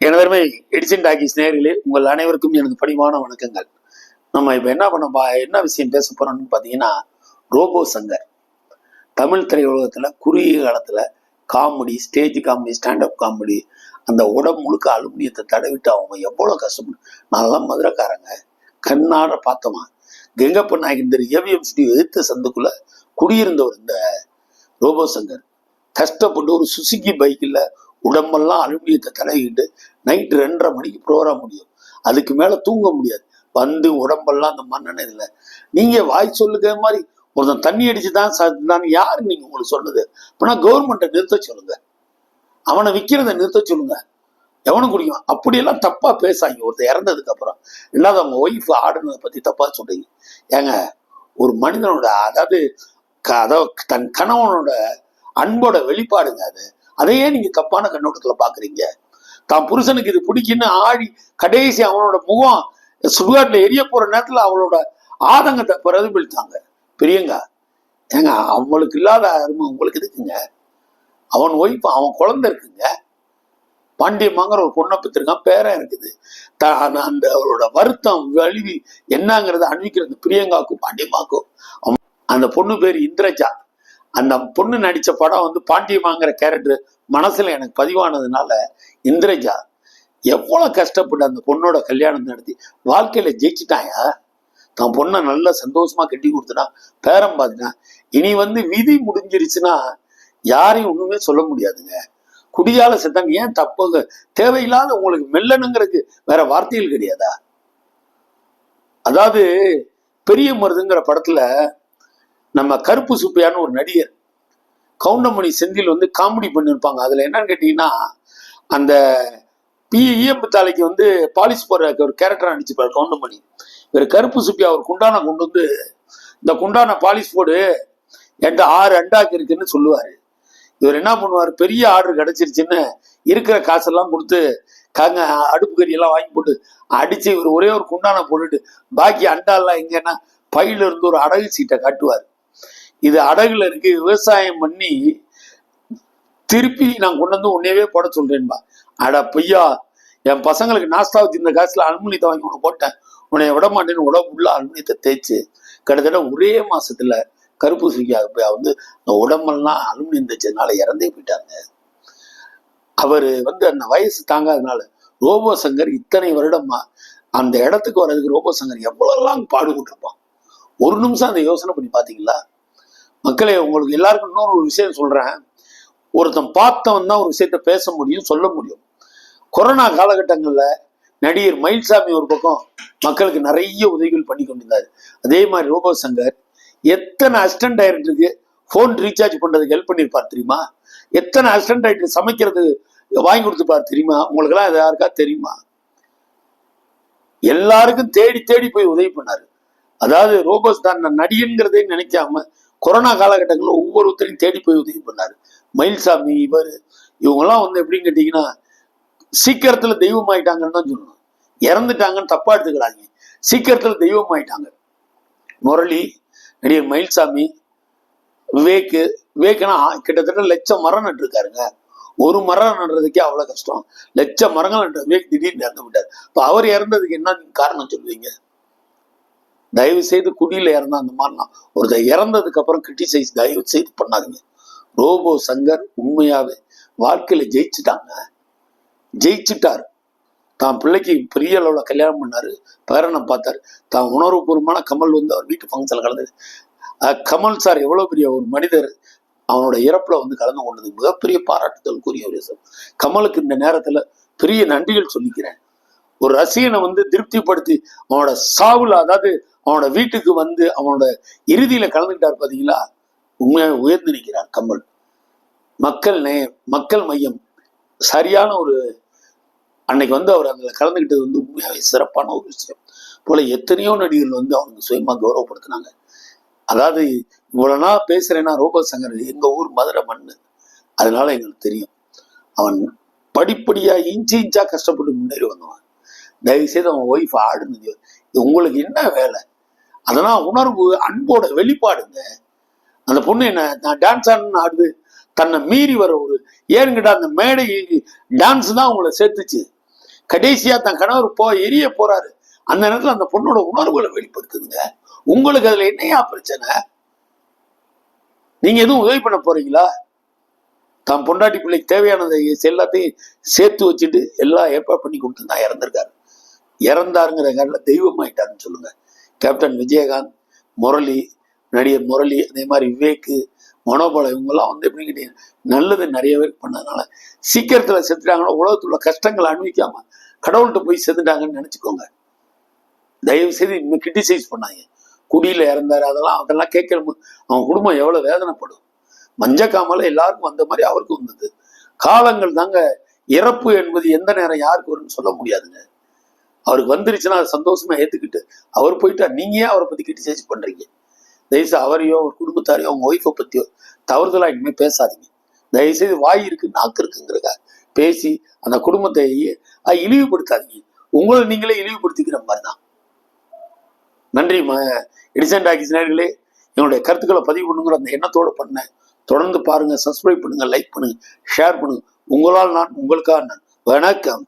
எனதருமை Edison talkies நேயர்களே உங்கள் அனைவருக்கும் எனது பணிவான வணக்கங்கள். நம்ம இப்போ என்ன பண்ண என்ன விஷயம் பேச போறோம்னு பார்த்தீங்கன்னா ரோபோ சங்கர். தமிழ் திரையுலகத்தில் குறுகிய காலத்தில் comedy stage comedy standup comedy அந்த உடம்பு முழுக்க அலுமினியத்தை தடவிட்டு அவங்க எவ்வளோ கஷ்டப்படு நல்லா மதுரைக்காரங்க கண்ணாட பார்த்தோமா கெங்கப்ப நாயகன் ஏவிஎம் ஸ்டுடியோ எதிர்த்த சந்துக்குள்ள குடியிருந்தவர் இந்த ரோபோ சங்கர் கஷ்டப்பட்டு ஒரு சுசுகி பைக்கில் உடம்பெல்லாம் அலுமினியத்தை தடவிக்கிட்டு நைட்டு ரெண்டரை மணிக்கு ப்ரோக்ராம் முடியும். அதுக்கு மேலே தூங்க முடியாது. வந்து உடம்பெல்லாம் அந்த மண்ணெண்ணெய் இல்லை நீங்கள் வாய் சொல்லுகிற மாதிரி ஒருத்தன் தண்ணி அடிச்சு தான் சாப்பிட்டான்னு யாரு நீங்கள் உங்களுக்கு சொன்னது அப்படின்னா கவர்மெண்ட்டை நிறுத்த சொல்லுங்க. அவனை விற்கிறத நிறுத்த சொல்லுங்க. எவனும் குடிக்கும் அப்படியெல்லாம் தப்பா பேசாங்க ஒருத்தர் இறந்ததுக்கு அப்புறம். ரெண்டாவது அவங்க ஒய்ஃப் ஆடுனதை பத்தி தப்பா சொல்றீங்க. ஏங்க ஒரு மனிதனோட அதாவது க- தன் கணவனோட அன்போட வெளிப்பாடுங்க அது. அதையே நீங்க தப்பான கண்ணோட்டத்துல பாக்குறீங்க. தான் புருஷனுக்கு இது பிடிக்குன்னு ஆடி கடைசி அவனோட முகம் சுடுகாட்டுல எரிய போற நேரத்துல அவளோட ஆதங்கத்தை பிரதிபலித்தாங்க. பெரியங்க ஏங்க அவங்களுக்கு இல்லாத அருமை உங்களுக்கு இருக்குங்க. அவன் ஒய்ஃப் அவன் குழந்தை இருக்குங்க. பாண்டியம்மாங்கிற ஒரு பொண்ணை பெற்றிருக்கான் பேரன் இருக்குது. அந்த- அவரோட வருத்தம் வலிவி என்னங்கிறத அணிவிக்கிறது பிரியங்காக்கும் பாண்டியம்மாக்கும் அவன் அந்த பொண்ணு பேர் இந்திரஜா. அந்த பொண்ணு நடிச்ச படம் வந்து பாண்டியமாங்கிற கேரக்டர் மனசுல எனக்கு பதிவானதுனால இந்திரஜா எவ்வளவு கஷ்டப்பட்டு அந்த பொண்ணோட கல்யாணம் நடத்தி வாழ்க்கையில ஜெயிச்சிட்டாயா? தன் பொண்ணை நல்லா சந்தோஷமா கட்டி கொடுத்துட்டான் பேரம் பார்த்துட்டான் இனி வந்து விதி முடிஞ்சிருச்சுன்னா யாரையும் ஒண்ணுமே சொல்ல முடியாதுங்க. குடியால செத்தாங்க ஏன் தப்புங்க தேவையில்லாத உங்களுக்கு மெல்லணுங்கிறதுக்கு வேற வார்த்தைகள் கிடையாதா? அதாவது பெரிய மருதுங்கிற படத்துல நம்ம கருப்பு சுப்பையான்னு ஒரு நடிகர் கவுண்டமணி செந்தில் வந்து காமெடி பண்ணியிருப்பாங்க அதில் என்னன்னு கேட்டிங்கன்னா அந்த பி. ஈயம்பு தாலைக்கு வந்து பாலிஷ் போடுற ஒரு கேரக்டராக நடிச்சிருப்பார் கவுண்டமணி. இவர் கருப்பு சுப்பியா ஒரு குண்டான கொண்டு வந்து இந்த குண்டான பாலிஷ் போடு என்கிட்ட ஆறு அண்டாக்கு இருக்குன்னு சொல்லுவார். இவர் என்ன பண்ணுவார்? பெரிய ஆர்டர் கிடச்சிருச்சுன்னு இருக்கிற காசெல்லாம் கொடுத்து காங்க அடுப்பு கறி எல்லாம் வாங்கி போட்டு அடித்து இவர் ஒரே ஒரு குண்டான போட்டுட்டு பாக்கி அண்டாலாம் எங்கன்னா பையில இருந்து ஒரு அடகு சீட்டை காட்டுவார். இது அடகுல இருக்கு விவசாயம் பண்ணி திருப்பி நான் கொண்டு வந்து உன்னையவே போட சொல்றேன்பா. அட பொய்யா என் பசங்களுக்கு நாஸ்தா வச்சு இந்த காசுல அலுமினியத்தை வாங்கி உனக்கு போட்டேன். உன்னை விட மாட்டேன்னு உடம்பு உள்ள அலுமினியத்தை தேய்ச்சு கிட்டத்தட்ட ஒரே மாசத்துல கருப்பு சுகியா வந்து அந்த உடம்பெல்லாம் அலுமினியம் தைச்சதுனால இறந்தே போயிட்டாங்க. அவர் வந்து அந்த வயசு தாங்காதனால ரோபோ சங்கர் இத்தனை வருடமா அந்த இடத்துக்கு வர்றதுக்கு ரோபோ சங்கர் எவ்வளோலாம் பாடுபட்டிருப்பான்? ஒரு நிமிஷம் அந்த யோசனை பண்ணி பார்த்தீங்களா மக்களே உங்களுக்கு எல்லாருக்கும் இன்னொரு ஒரு விஷயம் சொல்றேன். ஒருத்தன் பார்த்தவன் தான் ஒரு விஷயத்த பேச முடியும் சொல்ல முடியும். கொரோனா காலகட்டங்களில் நடிகர் மயில்சாமி ஒரு பக்கம் மக்களுக்கு நிறைய உதவிகள் பண்ணி கொண்டிருந்தார். அதே மாதிரி ரோபோ சங்கர் எத்தனை அசிஸ்டன்ட் டைரக்டருக்கு ஃபோன் ரீசார்ஜ் பண்ணுறதுக்கு ஹெல்ப் பண்ணியிருப்பார் தெரியுமா? எத்தனை அசிஸ்டன்ட் டைரக்டர் சமைக்கிறது வாங்கி கொடுத்துருப்பார் தெரியுமா? உங்களுக்கெல்லாம் இது யாருக்கா தெரியுமா? எல்லாருக்கும் தேடி தேடி போய் உதவி பண்ணாரு. அதாவது ரோபோஸ் தான் நான் நடிகன்கிறதே நினைக்காம கொரோனா காலகட்டங்களில் ஒவ்வொருத்தரையும் தேடி போய் உதவி பண்ணாரு. மயில்சாமி இவர் இவங்கெல்லாம் வந்து எப்படின்னு கேட்டீங்கன்னா சீக்கிரத்துல தெய்வம் ஆயிட்டாங்கன்னு தான் சொல்லணும். இறந்துட்டாங்கன்னு தப்பா எடுத்துக்கிறாங்க சீக்கிரத்துல தெய்வம் ஆயிட்டாங்க. முரளி நடிகர் மயில்சாமி விவேக்கு விவேக்குனா கிட்டத்தட்ட லட்சம் மரம் நட்டுருக்காருங்க. ஒரு மரம் நடுறதுக்கே அவ்வளவு கஷ்டம். லட்சம் மரங்கள் நட்டு விவேக் திடீர்னு இறந்து விட்டார் இப்போ அவர் இறந்ததுக்கு என்ன காரணம் சொல்லுவீங்க? தயவு செய்து குடியில இறந்தா அந்த மாதிரிலாம். ஒருத்தர் இறந்ததுக்கு அப்புறம் கிரிட்டிசைஸ் தயவு செய்து பண்ணாதீங்க. ரோபோ சங்கர் உண்மையாவே வாழ்க்கையில ஜெயிச்சுட்டாங்க. ஜெயிச்சுட்டாரு. தான் பிள்ளைக்கு பெரிய அளவுல கல்யாணம் பண்ணாரு. பேரனை பார்த்தாரு. தான் உணர்வுபூர்வமான கமல் வந்து அவர் வீட்டு ஃபங்க்ஷனில் கலந்து அஹ் கமல் சார் எவ்வளவு பெரிய ஒரு மனிதர். அவனோட இறப்புல வந்து கலந்து கொண்டது மிகப்பெரிய பாராட்டுதலுக்குரிய ஒரு கமலுக்கு இந்த நேரத்துல பெரிய நன்றிகள் சொல்லிக்கிறேன். ஒரு ரசிகனை வந்து திருப்திப்படுத்தி அவனோட சாவுல அதாவது அவனோட வீட்டுக்கு வந்து அவனோட இறுதியில கலந்துக்கிட்டார் பாத்தீங்களா? உண்மையாக உயர்ந்து நிற்கிறார் கமல் மக்கள் நே மக்கள் மையம். சரியான ஒரு அன்னைக்கு வந்து அவர் அதில் கலந்துக்கிட்டது வந்து உண்மையாகவே சிறப்பான ஒரு விஷயம். போல எத்தனையோ நடிகர்கள் வந்து அவங்க சுயமா கௌரவப்படுத்தினாங்க. அதாவது இவ்வளவு நாள் பேசுறேன்னா ரோபோ சங்கர் எங்க ஊர் மதுரை மண்ணு. அதனால எங்களுக்கு தெரியும். அவன் படிப்படியா இன்ச்சு இன்ச்சா கஷ்டப்பட்டு முன்னேறி வந்தவன். தயவு செய்து அவன் ஒய்ஃப் ஆடுனது. உங்களுக்கு என்ன வேலை? அதெல்லாம் உணர்வு அன்போட வெளிப்பாடுங்க. அந்த பொண்ணு என்ன நான் டான்ஸ் ஆடணும்னு ஆடுது. தன்னை மீறி வர ஒரு ஏனுங்கிட்ட அந்த மேடை டான்ஸ் தான் உங்களை சேர்த்துச்சு. கடைசியா தன் கணவர் போ எரிய போறாரு. அந்த நேரத்துல அந்த பொண்ணோட உணர்வுகளை வெளிப்படுத்துதுங்க உங்களுக்கு அதுல என்னையா பிரச்சனை? நீங்க எதுவும் உதவி பண்ண போறீங்களா? தான் பொண்டாட்டி பிள்ளைக்கு தேவையானதை எல்லாத்தையும் சேர்த்து வச்சுட்டு எல்லாம் ஏற்பாடு பண்ணி கொடுத்து தான் இறந்துருக்காரு. இறந்தாருங்கிற காரில் தெய்வமாயிட்டாருன்னு சொல்லுங்க. கேப்டன் விஜயகாந்த் முரளி நடிகர் முரளி அதே மாதிரி விவேக்கு மனோபலம் இவங்கெல்லாம் வந்து எப்படி கேட்டீங்கன்னா நல்லது நிறைய பேர் பண்ணதுனால சீக்கிரத்தில் செத்துட்டாங்கன்னா உலகத்துல உள்ள கஷ்டங்களை அனுபவிக்காம கடவுள்கிட்ட போய் செத்துட்டாங்கன்னு நினச்சிக்கோங்க. தயவு செய்து இன்னும் கிரிட்டிசைஸ் பண்ணாங்க குடியில இறந்தாரு அதெல்லாம் அதெல்லாம் கேட்கற அவன் குடும்பம் எவ்வளவு வேதனைப்படும். மஞ்சக்காமலை எல்லாருக்கும் வந்த மாதிரி அவருக்கும் வந்தது. காலங்கள் தாங்க இறப்பு என்பது எந்த நேரம் யாருக்கு வரும்னு சொல்ல முடியாதுங்க. அவருக்கு வந்துருச்சுன்னா அதை சந்தோஷமா ஏத்துக்கிட்டு அவர் போயிட்டா நீங்க ஏன் அவரை பத்தி கிரிட்டிசைஸ் பண்றீங்க. தயவுசெய்து அவரையோ அவர் குடும்பத்தாரையோ அவங்க ஒய்ஃபை பத்தியோ தவறுதலா இனிமே பேசாதீங்க. தயவுசெய்து வாய் இருக்கு நாக்கு இருக்குங்கிறத பேசி அந்த குடும்பத்தை இழிவுபடுத்தாதீங்க. உங்களை நீங்களே இழிவுபடுத்திக்கிற மாதிரி தான் நன்றி எடிசன் டாக்கிஸ் நேர்களே என்னுடைய கருத்துக்களை பதிவு பண்ணுங்கிற அந்த எண்ணத்தோட பண்ணேன். தொடர்ந்து பாருங்க சப்ஸ்கிரைப் பண்ணுங்க லைக் பண்ணுங்க ஷேர் பண்ணுங்க. உங்களால் நான் உங்களுக்காக நான் வணக்கம்.